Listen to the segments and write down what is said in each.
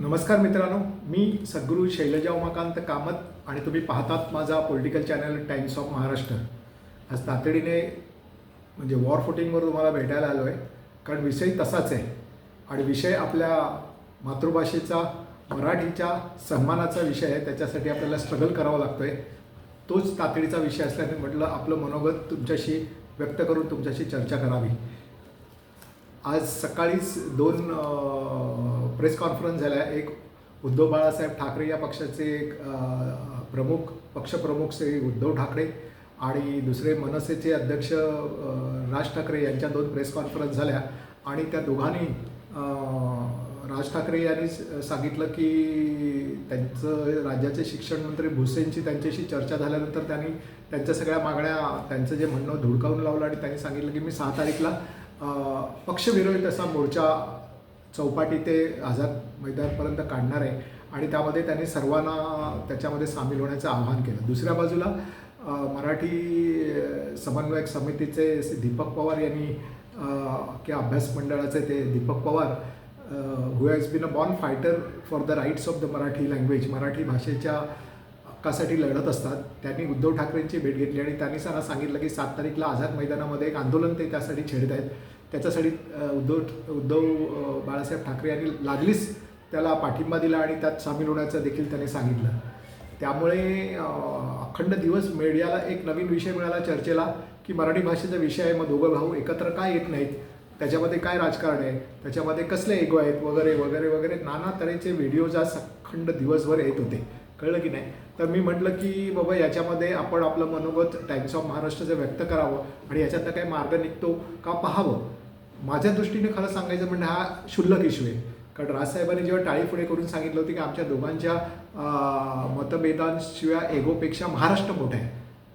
नमस्कार मित्रांनो मी सद्गुरू शैलजा उमाकांत कामत आणि तुम्ही पाहतात माझा political channel Times of Maharashtra आज तातडीने म्हणजे वॉर फुटिंगवर तुम्हाला भेटायला आलो आहे कारण विषय तसाच आहे. आणि विषय आपल्या मातृभाषेचा मराठीच्या सन्मानाचा विषय आहे. त्याच्यासाठी आपल्याला स्ट्रगल करावा लागतो आहे तोच तातडीचा विषय असल्याने म्हटलं आपलं मनोगत तुमच्याशी व्यक्त करून तुमच्याशी चर्चा करावी. आज सकाळीच दोन प्रेस कॉन्फरन्स झाल्या एक उद्धव बाळासाहेब ठाकरे या पक्षाचे एक प्रमुख पक्षप्रमुख श्री उद्धव ठाकरे आणि दुसरे मनसेचे अध्यक्ष राज ठाकरे यांच्या दोन प्रेस कॉन्फरन्स झाल्या. आणि त्या दोघांनी राज ठाकरे यांनी सांगितलं की त्यांचं राज्याचे शिक्षण मंत्री भुसेंची त्यांच्याशी चर्चा झाल्यानंतर त्यांनी त्यांच्या सगळ्या मागण्या त्यांचं जे म्हणणं धुडकावून लावलं आणि त्यांनी सांगितलं की मी सहा तारीखला पक्षविरोधी तसा मोर्चा चौपाटी ते आझाद मैदानपर्यंत काढणार आहे. आणि त्यामध्ये त्यांनी सर्वांना त्याच्यामध्ये सामील होण्याचं आवाहन केलं. दुसऱ्या बाजूला मराठी समन्वयक समितीचे श्री दीपक पवार यांनी किंवा अभ्यास मंडळाचे ते Deepak Pawar who has been a born fighter for the rights of the Marathi language Marathi भाषेच्या हक्कासाठी लढत असतात. त्यांनी उद्धव ठाकरेंची भेट घेतली आणि त्यांनी त्यांना सांगितलं की सात तारीखला आझाद मैदानामध्ये एक आंदोलन ते त्यासाठी छेडत आहेत. त्याच्यासाठी उद्धव उद्धव बाळासाहेब ठाकरे यांनी लागलीच त्याला पाठिंबा दिला आणि त्यात सामील होण्याचं देखील त्याने सांगितलं. त्यामुळे अखंड दिवस मीडियाला एक नवीन विषय मिळाला चर्चेला की मराठी भाषेचा विषय आहे मग दोघं भाऊ एकत्र काय येत नाहीत? त्याच्यामध्ये काय राजकारण आहे? त्याच्यामध्ये कसले एगो आहेत? वगैरे वगैरे वगैरे नाना तऱ्हेचे व्हिडिओज आज अखंड दिवसभर येत होते. कळलं की नाही? तर मी म्हटलं की बाबा याच्यामध्ये आपण आपलं मनोगत टाइम्स ऑफ महाराष्ट्राचं व्यक्त करावं आणि याच्यातनं काही मार्ग निघतो का पाहावं? माझ्या दृष्टीने खरं सांगायचं म्हणजे हा क्षुल्लक इश्यू आहे. कारण राजसाहेबांनी जेव्हा टाळी पुढे करून सांगितलं होतं की आमच्या दोघांच्या मतभेदांशिवाय एगोपेक्षा महाराष्ट्र मोठा आहे.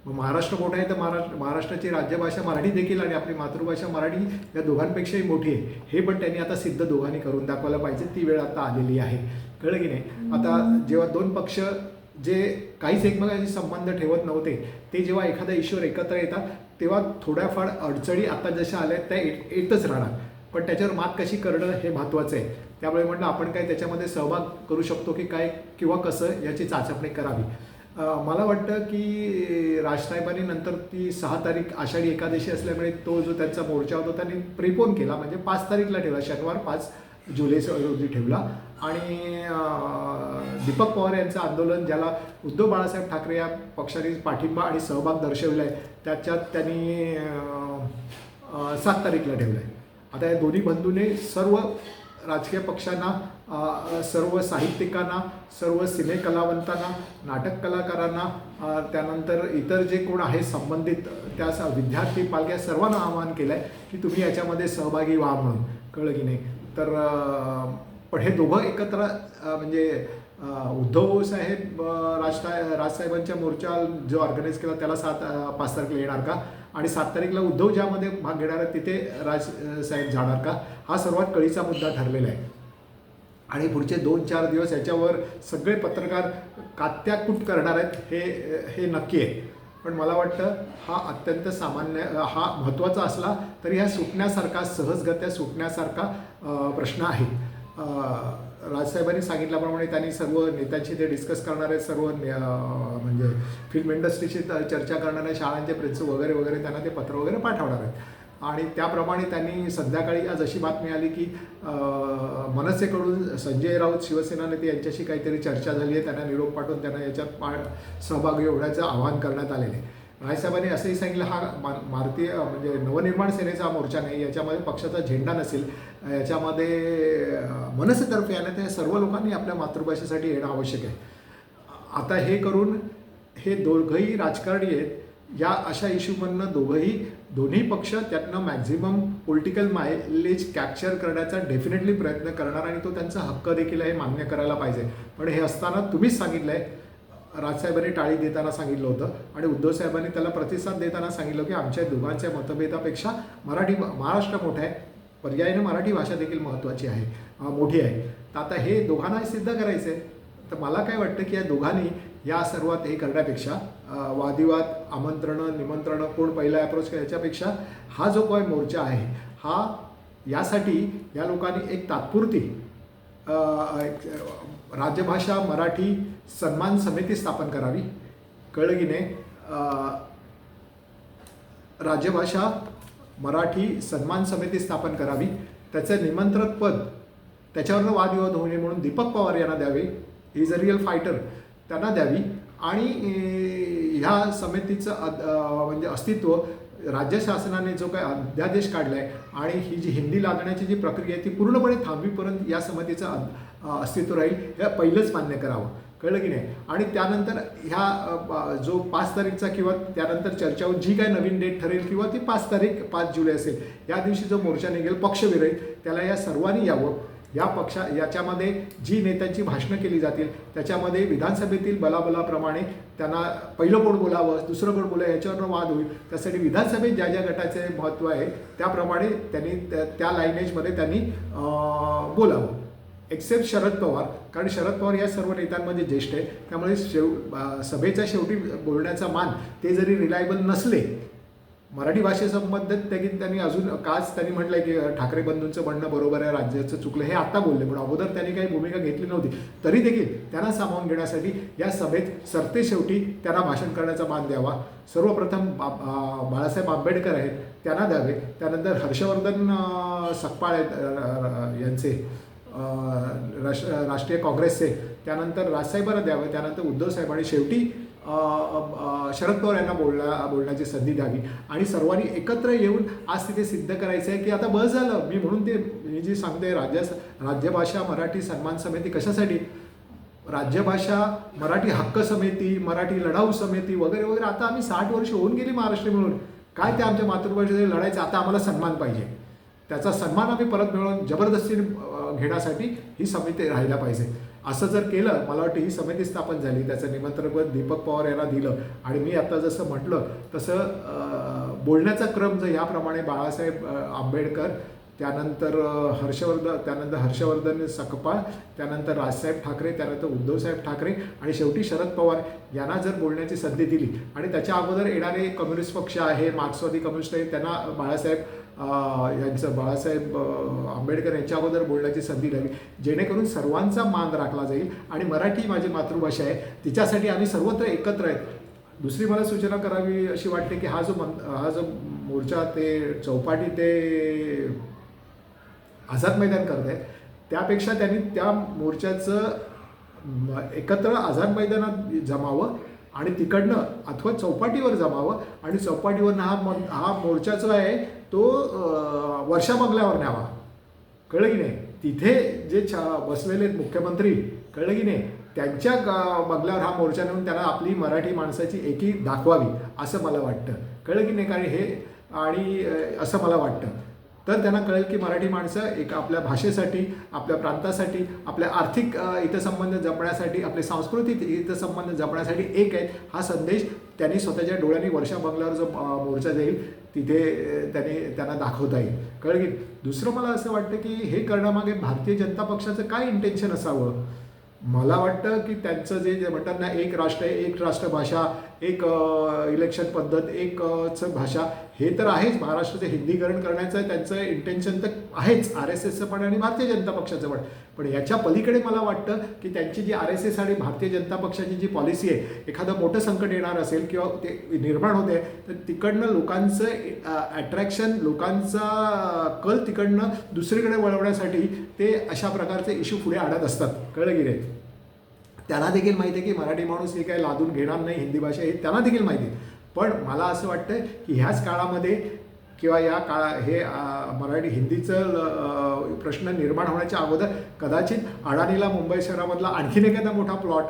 मग महाराष्ट्र मोठा आहे तर महाराष्ट्र महाराष्ट्राची राज्यभाषा मराठी देखील आणि आपली मातृभाषा मराठी या दोघांपेक्षाही मोठी आहे. हे पण त्यांनी आता सिद्ध दोघांनी करून दाखवायला पाहिजे. ती वेळ आता आलेली आहे. कळलं की नाही? आता जेव्हा दोन पक्ष जे काहीच एकमेकांशी संबंध ठेवत नव्हते ते जेव्हा एखाद्या ईश्वर एकत्र येतात तेव्हा थोड्याफार अडचणी आता जशा आल्या त्या येतच राहणार. पण त्याच्यावर मात कशी करणं हे महत्त्वाचं आहे. त्यामुळे म्हटलं आपण काय त्याच्यामध्ये सहभाग करू शकतो की काय किंवा कसं याची चाचपणी करावी. मला वाटतं की राजसाहेबांनी नंतर ती सहा तारीख आषाढी एकादशी असल्यामुळे तो जो त्यांचा मोर्चा होता त्यांनी प्रिपोन केला. म्हणजे पाच तारीखला ठेवला शनिवार पाच जुलै रोजी ठेवला. आणि दीपक पवार यांचं आंदोलन ज्याला उद्धव बाळासाहेब ठाकरे या पक्षाने पाठिंबा आणि सहभाग दर्शविला आहे त्याच्यात त्यांनी सात तारीखला ठेवलं आहे आता या दोन्ही बंधूने सर्व राजकीय पक्षांना सर्व साहित्यिकांना सर्व सिने कलावंतांना नाटक कलाकारांना त्यानंतर इतर जे कोण आहे संबंधित त्या विद्यार्थी पालख्या सर्वांना आवाहन केलं आहे की तुम्ही याच्यामध्ये सहभागी व्हा म्हणून. कळलं की नाही? तर पण हे दोघं एकत्र म्हणजे उद्धव साहेब अ, राजसाहेबांच्या मोर्चा जो ऑर्गनाईज केला त्याला सात पाच तारखेला येणार का? आणि सात तारीखला उद्धव ज्यामध्ये भाग घेणार आहे तिथे राज साहेब जाणार का? हा सर्वात कळीचा मुद्दा ठरलेला आहे. आणि पुढचे दोन चार दिवस याच्यावर सगळे पत्रकार कात्याकूट करणार आहेत हे हे नक्की आहे. पण मला वाटतं हा अत्यंत सामान्य हा महत्त्वाचा असला तरी हा सुटण्यासारखा सहजगत्या सुटण्यासारखा प्रश्न आहे. राजसाहेबांनी सांगितल्याप्रमाणे त्यांनी सर्व नेत्यांशी ते डिस्कस करणारे सर्व ने- म्हणजे फिल्म इंडस्ट्रीशी चर्चा करणाऱ्या शाळांचे प्रिन्सिपल वगैरे वगैरे त्यांना ते पत्र वगैरे पाठवणार आहेत. आणि त्याप्रमाणे त्यांनी संध्याकाळी आज अशी बातमी आली की मनसेकडून संजय राऊत शिवसेना नेते यांच्याशी काहीतरी चर्चा झाली आहे. त्यांना निरोप पाठवून त्यांना याच्यात पा सहभागी होण्याचं आवाहन करण्यात आलेलं आहे. रायसाहेबांनी असंही सांगितलं हा मा भारतीय म्हणजे नवनिर्माण सेनेचा मोर्चा नाही याच्यामध्ये पक्षाचा झेंडा नसेल. याच्यामध्ये मनसेतर्फे आलं त्या सर्व लोकांनी आपल्या मातृभाषेसाठी येणं आवश्यक आहे. आता हे करून हे दोघंही राजकारणी आहेत. या अशा इश्यूमधनं दोघंही दोन्ही पक्ष त्यातनं मॅक्झिमम पॉलिटिकल मायलेज कॅप्चर करण्याचा डेफिनेटली प्रयत्न करणार आणि तो त्यांचा हक्क देखील आहे मान्य करायला पाहिजे. पण हे असताना तुम्हीच सांगितलं आहे राजसाहेबांनी टाळी देताना सांगितलं होतं आणि उद्धव साहेबांनी त्याला प्रतिसाद देताना सांगितलं की आमच्या दोघांच्या मतभेदापेक्षा मराठी महाराष्ट्र मोठा आहे. पर्यायाने मराठी भाषा देखील महत्त्वाची आहे मोठी आहे. तर आता हे दोघांना सिद्ध करायचं आहे तर मला काय वाटतं की या दोघांनी या सर्वात हे करण्यापेक्षा वादिवाद आमंत्रणं निमंत्रणं कोण पहिला अप्रोच याच्यापेक्षा हा जो काही मोर्चा आहे हा यासाठी या लोकांनी एक तात्पुरती राज्यभाषा मराठी सन्मान समिती स्थापन करावी. कळलं की नाही राज्यभाषा मराठी सन्मान समिती स्थापन करावी. त्याचं निमंत्रक पद त्याच्यावरनं वादविवाद होऊ नये म्हणून दीपक पवार यांना द्यावे. इज अ रिअल फायटर त्यांना द्यावी. आणि ह्या समितीचं अद- म्हणजे अस्तित्व राज्य शासनाने जो काय अध्यादेश काढला आहे आणि ही जी हिंदी लागण्याची जी प्रक्रिया आहे ती पूर्णपणे थांबवीपर्यंत या समितीचं अ- अस्तित्व राहील हे पहिलंच मान्य करावं. कळलं की नाही? आणि त्यानंतर ह्या जो पाच तारीखचा किंवा त्यानंतर चर्चावर जी काय नवीन डेट ठरेल किंवा ती पाच तारीख पाच जुलै असेल या दिवशी जो मोर्चा निघेल पक्षविरहित त्याला या सर्वांनी यावं. या पक्षा याच्यामध्ये जी नेत्यांची भाषणं केली जातील त्याच्यामध्ये विधानसभेतील बलाबलाप्रमाणे त्यांना पहिलं कोण बोलावं दुसरं कोण बोलावं याच्यावर वाद होईल. त्यासाठी विधानसभेत ज्या ज्या गटाचे महत्त्व आहे त्याप्रमाणे त्यांनी त्या- त्या लायनेजमध्ये त्यांनी बोलावं. एक्सेप्ट शरद पवार. कारण शरद पवार या सर्व नेत्यांमध्ये ज्येष्ठ आहे. त्यामुळे शेव सभेच्या शेवटी बोलण्याचा मान ते जरी रिलायबल नसले मराठी भाषेसंबंधित त्यांनी त्यांनी अजून काच त्यांनी म्हटलंय की ठाकरे बंधूंचं म्हणणं बरोबर आहे राज्याचं चुकलं हे आता बोलले. पण अगोदर त्यांनी काही भूमिका घेतली नव्हती. तरी देखील त्यांना सामावून घेण्यासाठी या सभेत सरते शेवटी त्यांना भाषण करण्याचा मान द्यावा. सर्वप्रथम बा बाळासाहेब आंबेडकर आहेत त्यांना द्यावे. त्यानंतर हर्षवर्धन सकपाळ आहेत यांचे राष्ट्र राष्ट्रीय काँग्रेसचे. त्यानंतर राजसाहेबांना द्यावे. त्यानंतर उद्धव साहेब आणि शेवटी शरद पवार यांना बोलण्या बोलण्याची संधी द्यावी. आणि सर्वांनी एकत्र येऊन आज तिथे सिद्ध करायचं आहे की आता बस झालं. मी म्हणून ते मी जी सांगते राज्य राज्यभाषा मराठी सन्मान समिती कशासाठी? राज्यभाषा मराठी हक्क समिती मराठी लढाऊ समिती वगैरे वगैरे. आता आम्ही साठ वर्ष होऊन गेली महाराष्ट्र मिळून. काय ते आमच्या मातृभाषेसाठी लढायचं? आता आम्हाला सन्मान पाहिजे. त्याचा सन्मान आम्ही परत मिळवून जबरदस्तीने घेण्यासाठी ही समिती राहायला पाहिजे. असं जर केलं मला वाटतं ही समिती स्थापन झाली त्याचं निमंत्रण दीपक पवार यांना दिलं. आणि मी आता जसं म्हटलं तसं बोलण्याचा क्रम जर याप्रमाणे बाळासाहेब आंबेडकर त्यानंतर हर्षवर्धन त्यानंतर हर्षवर्धन सकपाळ त्यानंतर राजसाहेब ठाकरे त्यानंतर उद्धवसाहेब ठाकरे आणि शेवटी शरद पवार यांना जर बोलण्याची संधी दिली आणि त्याच्या अगोदर येणारे कम्युनिस्ट पक्ष आहे मार्क्सवादी कम्युनिस्ट आहे त्यांना बाळासाहेब यांचं बाळासाहेब आंबेडकर यांच्या अगोदर बोलण्याची संधी द्यावी. जेणेकरून सर्वांचा मान राखला जाईल आणि मराठी माझी मातृभाषा आहे. तिच्यासाठी आम्ही सर्वत्र एकत्र आहेत. दुसरी मला सूचना करावी अशी वाटते की हा जो मन हा जो मोर्चा ते चौपाटी ते आझाद मैदान करत आहेत त्यापेक्षा त्यांनी त्या मोर्चाचं एकत्र आझाद मैदानात जमावं आणि तिकडनं अथवा चौपाटीवर जमावं. आणि चौपाटीवरनं हा मन हा मोर्चा जो आहे तो वर्षामगल्यावर वर्षा बंगल्यावर न्यावा. कळलं की नाही? तिथे जे छा बसलेले आहेत मुख्यमंत्री कळलं की नाही? त्यांच्या मगल्यावर बंगल्यावर हा मोर्चा नेऊन त्यांना आपली मराठी माणसाची एकी दाखवावी असं मला वाटतं. कळलं की नाही? कारण हे आणि असं मला वाटतं. तर त्यांना कळेल की मराठी माणसं एक आपल्या भाषेसाठी आपल्या प्रांतासाठी आपल्या आर्थिक हितसंबंध जपण्यासाठी आपले सांस्कृतिक हितसंबंध जपण्यासाठी एक आहे हा संदेश त्यांनी स्वतःच्या डोळ्यांनी वर्षा बंगल्यावर जो मोर्चा जाईल तिथे त्यांनी त्यांना दाखवता येईल. कळलं की दुसरं मला असं वाटतं की हे करण्यामागे भारतीय जनता पक्षाचं काय इंटेन्शन असावं? मला वाटतं की त्यांचं जे जे म्हणतात ना एक राष्ट्र एक राष्ट्रभाषा एक इलेक्शन पद्धत एक च भाषा हे तर आहेच. महाराष्ट्राचं हिंदीकरण करण्याचं त्यांचं इंटेन्शन तर आहेच आर एस एसचं पण आणि भारतीय जनता पक्षाचं पण. पण याच्या पलीकडे मला वाटतं की त्यांची जी आर एस एस आणि भारतीय जनता पक्षाची जी पॉलिसी आहे एखादं मोठं संकट येणार असेल किंवा ते निर्माण होते तर तिकडनं लोकांचं अट्रॅक्शन लोकांचा कल तिकडनं दुसरीकडे वळवण्यासाठी ते अशा प्रकारचे इश्यू पुढे आणत असतात. कळलं की नाही? त्याला देखील माहिती आहे की मराठी माणूस हे काय लादून घेणार नाही हिंदी भाषा हे त्यांना देखील माहिती आहे. पण मला असं वाटतं की ह्याच काळामध्ये किंवा या काळा हे मराठी हिंदीचं प्रश्न निर्माण होण्याच्या अगोदर कदाचित अडाणीला मुंबई शहरामधला आणखीन एखादा मोठा प्लॉट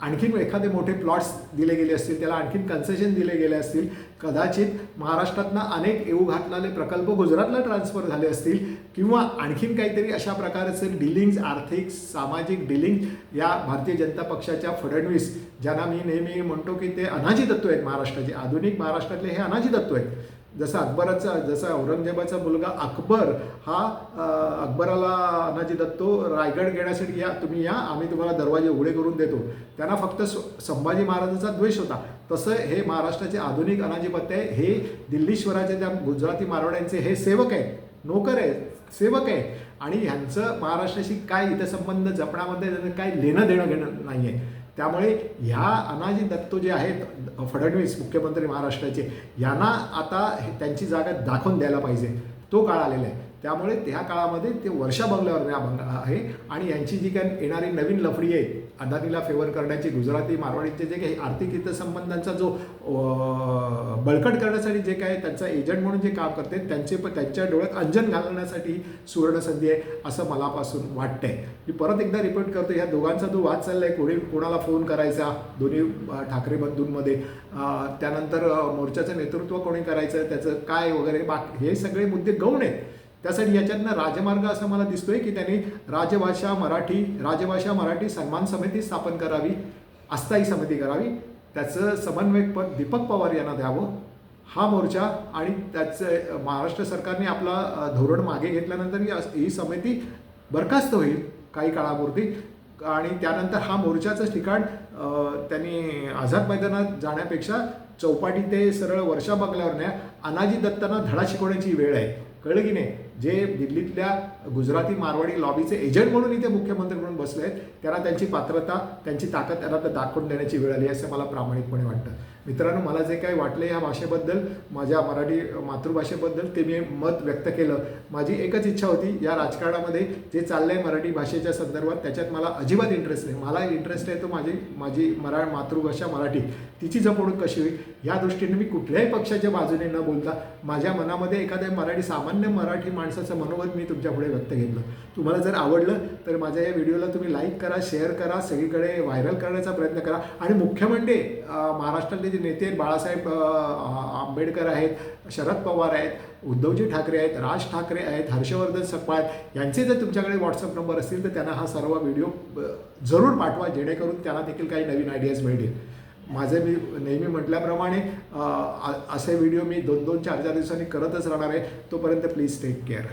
आणखीन एखादे मोठे प्लॉट्स दिले गेले असतील त्याला आणखीन कन्सेशन दिले गेले असतील कदाचित महाराष्ट्रातनं अनेक येऊ घातलेले प्रकल्प गुजरातला ट्रान्सफर झाले असतील किंवा आणखीन काहीतरी अशा प्रकारचे डिलिंग्स आर्थिक सामाजिक डिलिंग या भारतीय जनता पक्षाच्या फडणवीस ज्यांना मी नेहमी म्हणतो की ते अनाजी तत्व आहेत महाराष्ट्राचे. आधुनिक महाराष्ट्रातले हे अनाजी तत्व आहेत. जसं अकबराचा जसा औरंगजेबाचा मुलगा अकबर हा अकबराला अनाजी दत्तो रायगड घेण्यासाठी या तुम्ही या आम्ही तुम्हाला दरवाजे उघडे करून देतो. त्यांना फक्त स- संभाजी महाराजांचा द्वेष होता. तसं हे महाराष्ट्राचे आधुनिक अनाजीपत्य आहे हे दिल्लीश्वराचे त्या गुजराती मारवाड्यांचे हे सेवक आहेत. नोकर आहेत. सेवक आहे आणि ह्यांचं महाराष्ट्राशी काय हितसंबंध जपण्यामध्ये काय लेणं देणं घेणं नाही आहे त्यामुळे ह्या अनाजी दत्तो जे आहेत फडणवीस मुख्यमंत्री महाराष्ट्राचे यांना आता हे- त्यांची जागा दाखवून द्यायला पाहिजे. तो काळ आलेला आहे. त्यामुळे त्या काळामध्ये ते वर्षा बंगल्यावर अभंग आहे. आणि यांची जी काही येणारी नवीन लफडी आहे अदानीला फेवर करण्याची गुजराती मारवाडीचे जे काही आर्थिक हितसंबंधांचा जो बळकट करण्यासाठी जे काय त्यांचा एजंट म्हणून जे काम करते त्यांचे पण त्यांच्या डोळ्यात अंजन घालण्यासाठी सुवर्णसंधी आहे असं मलापासून वाटतंय. मी परत एकदा रिपीट करतो ह्या दोघांचा जो वाद चाललाय कोणी कोणाला फोन करायचा? दोन्ही ठाकरे बंधूंमध्ये. त्यानंतर मोर्चाचं नेतृत्व कोणी करायचं? त्याचं काय वगैरे बाकी हे सगळे मुद्दे गौण आहेत. त्यासाठी याच्यातनं राजमार्ग असं मला दिसतोय की त्यांनी राजभाषा मराठी राजभाषा मराठी सन्मान समिती स्थापन करावी अस्थायी समिती करावी. त्याचं समन्वयकपद दीपक पवार यांना द्यावं. हा मोर्चा आणि त्याचं महाराष्ट्र सरकारने आपला धोरण मागे घेतल्यानंतर ही ही समिती बरखास्त होईल काही काळापुरती. आणि त्यानंतर हा मोर्चाचं ठिकाण त्यांनी आझाद मैदानात जाण्यापेक्षा चौपाटी ते सरळ वर्षा बंगल्यावर न्या. अनाजी दत्तांना धडा शिकवण्याची वेळ आहे. कळलं की नाही? जे दिल्लीतल्या गुजराती मारवाडी लॉबीचे एजंट म्हणून इथे मुख्यमंत्री म्हणून बसले आहेत त्यांना त्यांची पात्रता त्यांची ताकद त्यांना तर दाखवून देण्याची वेळ आली असं मला प्रामाणिकपणे वाटतं. मित्रांनो मला जे काही वाटलं या भाषेबद्दल माझ्या मराठी मातृभाषेबद्दल ते मी मत व्यक्त केलं. माझी एकच इच्छा होती या राजकारणामध्ये जे चाललं आहे मराठी भाषेच्या संदर्भात त्याच्यात मला अजिबात इंटरेस्ट नाही. मला इंटरेस्ट आहे तो माझी माझी मरा मातृभाषा मराठी. तिची जपणूक कशी होईल? या दृष्टीने मी कुठल्याही पक्षाच्या बाजूने न बोलता माझ्या मनामध्ये एखाद्या मराठी सामान्य मराठी माणसाचं मनोगत मी तुमच्यापुढे व्यक्त केलं तुम्हाला जर आवडलं तर माझ्या या व्हिडिओला तुम्ही लाईक करा शेअर करा सगळीकडे व्हायरल करण्याचा प्रयत्न करा. आणि मुख्य म्हणजे महाराष्ट्रातले जे नेते आहेत बाळासाहेब आंबेडकर आहेत शरद पवार आहेत उद्धवजी ठाकरे आहेत राज ठाकरे आहेत हर्षवर्धन सकपाळ यांचे जर तुमच्याकडे व्हॉट्सअप नंबर असतील तर त्यांना हा सर्व व्हिडिओ जरूर पाठवा जेणेकरून त्यांना देखील काही नवीन आयडियाज मिळतील. माझे मी नेहमी म्हटल्याप्रमाणे असे व्हिडिओ मी दोन दोन चार चार दिवसांनी करतच राहणार आहे. तोपर्यंत प्लीज टेक केअर